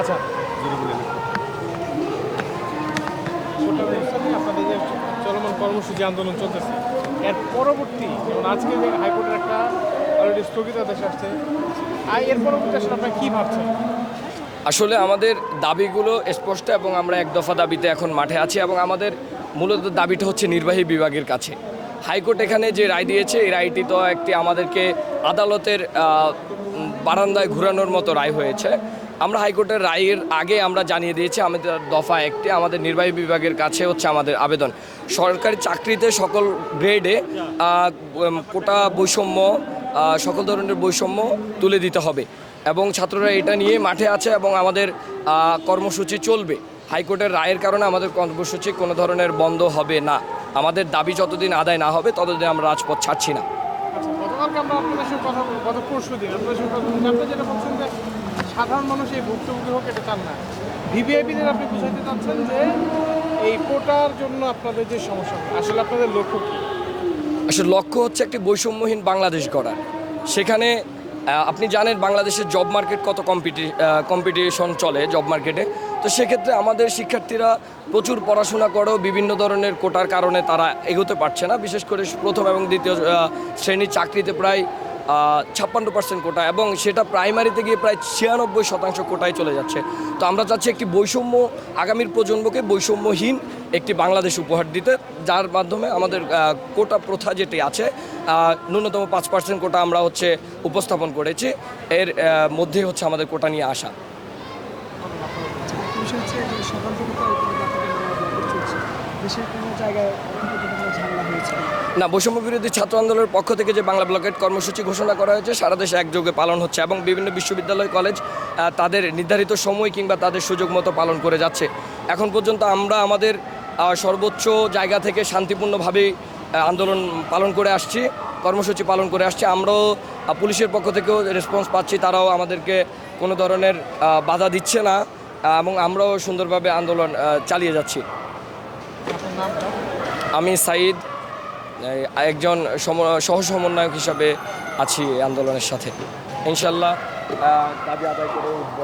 আচ্ছা। আপনাদের যে চলমান কর্মসূচি আন্দোলন চলতেছে এর পরবর্তী যেমন আজকে যে হাইকোর্টের একটা অলরেডি স্থগিতাদেশ আসছে আর এর পরবর্তী আসলে আপনারা কী ভাবছেন? আসলে আমাদের দাবিগুলো স্পষ্ট এবং আমরা এক দফা দাবিতে এখন মাঠে আছি এবং আমাদের মূলত দাবিটা হচ্ছে নির্বাহী বিভাগের কাছে। হাইকোর্ট এখানে যে রায় দিয়েছে এই রায়টি তো একটি আমাদেরকে আদালতের বারান্দায় ঘোরানোর মতো রায় হয়েছে। আমরা হাইকোর্টের রায়ের আগে আমরা জানিয়ে দিয়েছি, আমাদের দফা একটি, আমাদের নির্বাহী বিভাগের কাছে হচ্ছে আমাদের আবেদন। সরকারি চাকরিতে সকল গ্রেডে কোটা বৈষম্য সকল ধরনের বৈষম্য তুলে দিতে হবে। এবং ছাত্ররা এটা নিয়ে মাঠে আছে এবং আমাদের কর্মসূচি চলবে। হাইকোর্টের রায়ের কারণে আমাদের কর্মসূচি কোনো ধরনের বন্ধ হবে না। আমাদের দাবি যতদিন আদায় না হবে, ততদিন আমরা রাজপথ ছাড়ছি না। সাধারণ মানুষ এই ভুক্তভোগী হোক এটা চান না। ভিভিআইপিদের আপনি বুঝাইতে চাচ্ছেন যে এই কোটার জন্য আপনাদের যে সমস্যা, আসলে আপনাদের লক্ষ্য কী? আসলে লক্ষ্য হচ্ছে একটি বৈষম্যহীন বাংলাদেশ গড়ার। সেখানে আপনি জানেন বাংলাদেশের জব মার্কেট কত কম্পিটি কম্পিটিশন চলে জব মার্কেটে তো সেক্ষেত্রে আমাদের শিক্ষার্থীরা প্রচুর পড়াশোনা করেও বিভিন্ন ধরনের কোটার কারণে তারা এগোতে পারছে না। বিশেষ করে প্রথম এবং দ্বিতীয় শ্রেণির চাকরিতে প্রায় ছাপ্পান্ন পার্সেন্ট কোটা এবং সেটা প্রাইমারিতে গিয়ে প্রায় ছিয়ানব্বই শতাংশ কোটায় চলে যাচ্ছে। তো আমরা চাচ্ছি একটি বৈষম্য আগামীর প্রজন্মকে বৈষম্যহীন একটি বাংলাদেশ উপহার দিতে যার মাধ্যমে আমাদের কোটা প্রথা যেটি আছে ন্যূনতম পাঁচ পার্সেন্ট কোটা আমরা হচ্ছে উপস্থাপন করেছি। এর আহ, মধ্যে হচ্ছে আমাদের কোটা নিয়ে আসা বিষয় হচ্ছে যে সকাল থেকে তো এই ব্যাপারে ব্যাপার চলছে না। বৈষম্য বিরোধী ছাত্র আন্দোলনের পক্ষ থেকে যে বাংলা ব্লকেট কর্মসূচি ঘোষণা করা হয়েছে সারা দেশে একযোগে পালন হচ্ছে এবং বিভিন্ন বিশ্ববিদ্যালয় কলেজ তাদের নির্ধারিত সময় কিংবা তাদের সুযোগ মতো পালন করে যাচ্ছে। এখন পর্যন্ত আমরা আমাদের সর্বোচ্চ জায়গা থেকে শান্তিপূর্ণভাবেই আহ, আন্দোলন পালন করে আসছি কর্মসূচি পালন করে আসছি। আমরাও পুলিশের পক্ষ থেকেও রেসপন্স পাচ্ছি তারাও আমাদেরকে কোনো ধরনের বাধা দিচ্ছে না এবং আমরাও সুন্দরভাবে আন্দোলন চালিয়ে যাচ্ছি। আমি সাইদ একজন সহ সমন্বয়ক হিসাবে আছি আন্দোলনের সাথে। ইনশাল্লাহ দাবি আদায় করে উঠব।